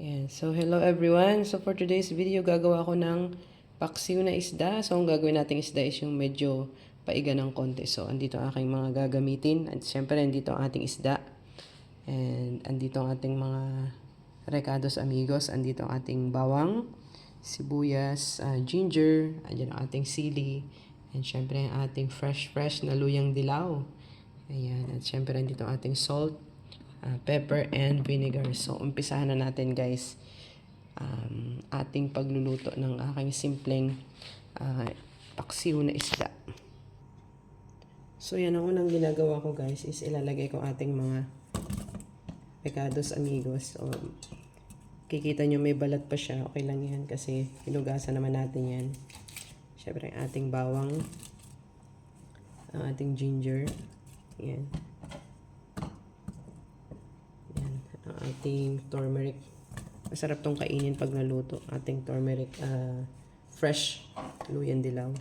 Ayan. So, hello everyone. So, for today's video, gagawa ko ng paksiw na isda. So, ang gagawin nating isda is yung medyo paiga ng konti. So, andito ang aking mga gagamitin. At syempre, andito ang ating isda. And andito ang ating mga recados amigos. Andito ang ating bawang, sibuyas, ah, ginger, andyan ang ating sili, and syempre ang ating fresh fresh na luyang dilaw. Ayan, at syempre andito ang ating salt, ah, pepper, and vinegar. So, umpisahan na natin guys um, ating pagluluto ng aking simpleng ah, paksiw na isda. So, yan ang unang ginagawa ko guys is ilalagay ko ating mga recados amigos. So, kikita nyo may balat pa siya. Okay lang yan kasi hinugasan naman natin yan. Siyempre, ating bawang, ang ating ginger, yan. Yan, ang ating turmeric. Masarap tong kainin pag naluto. Ating turmeric, ah, fresh, luyan dilaw.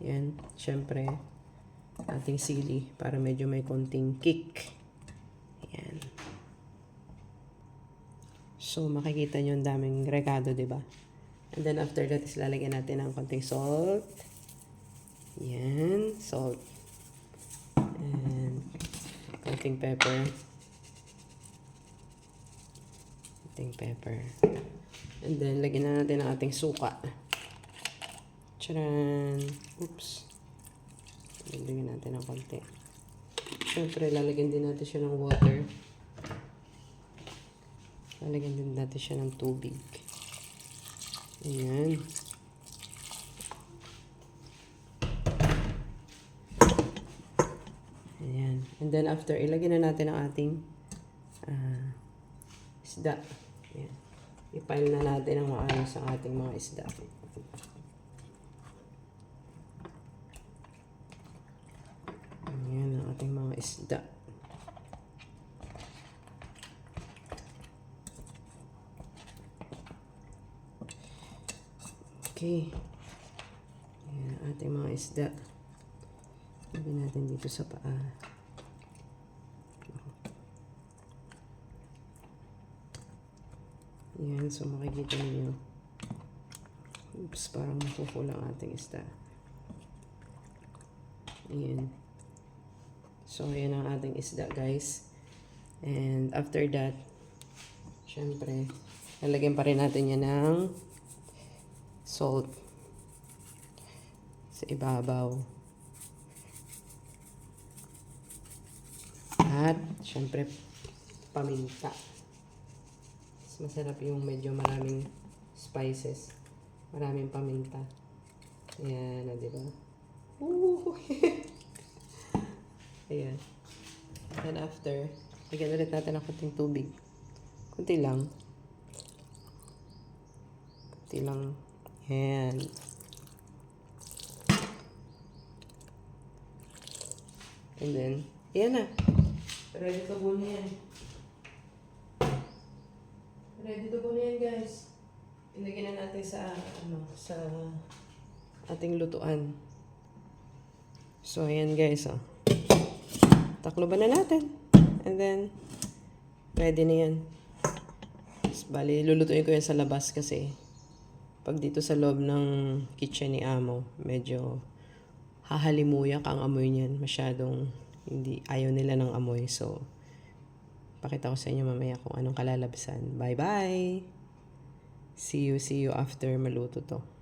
Yan, syempre, ating sili para medyo may konting kick. Yan. So, makikita nyo ang daming regado, di ba? And then, after that, is lalagyan natin ng konting salt. Yan, salt. And, konting pepper. Konting pepper. And then, lagyan na natin ang ating suka. Charan! Oops. Lagyan natin ng konti. Siyempre, lalagyan din natin siya ng water. Lalagyan din natin siya ng tubig. Ayan. Ayan. And then after, ilagyan na natin ang ating ah, isda. Ayan. I-pile na natin ang maayos ang ating mga isda. Ayan ang ating mga isda. Okay. Ayan ang ating mga isda. Lagyan natin dito sa paa. Ayan, so makikita ninyo. Oops, parang mapupula ang ating isda. Ayan. So, ayan ang ating isda, guys. And after that, syempre, lalagyan pa rin natin yan ng salt sa ibabaw. At, syempre, paminta. Mas masarap yung medyo maraming spices. Maraming paminta. Ayan, o, diba? Woo! Ayan. Then after, bigyan ulit natin ng kunting tubig. Kunti lang. Kunti lang. Ayan. And then, ayan na. Ready to go na yan. Ready to go na yan, guys. Ilagyan na natin sa, ano, sa ating lutuan. So, ayan guys, oh. Takloban na natin. And then, ready na yan. Tapos, bali, lulutuin ko yan sa labas kasi pag dito sa loob ng kitchen ni Amo, medyo hahalimuyak ang amoy niyan. Masyadong hindi, ayaw nila ng amoy. So, pakita ko sa inyo mamaya kung anong kalalabsan. Bye-bye! See you, see you after maluto to.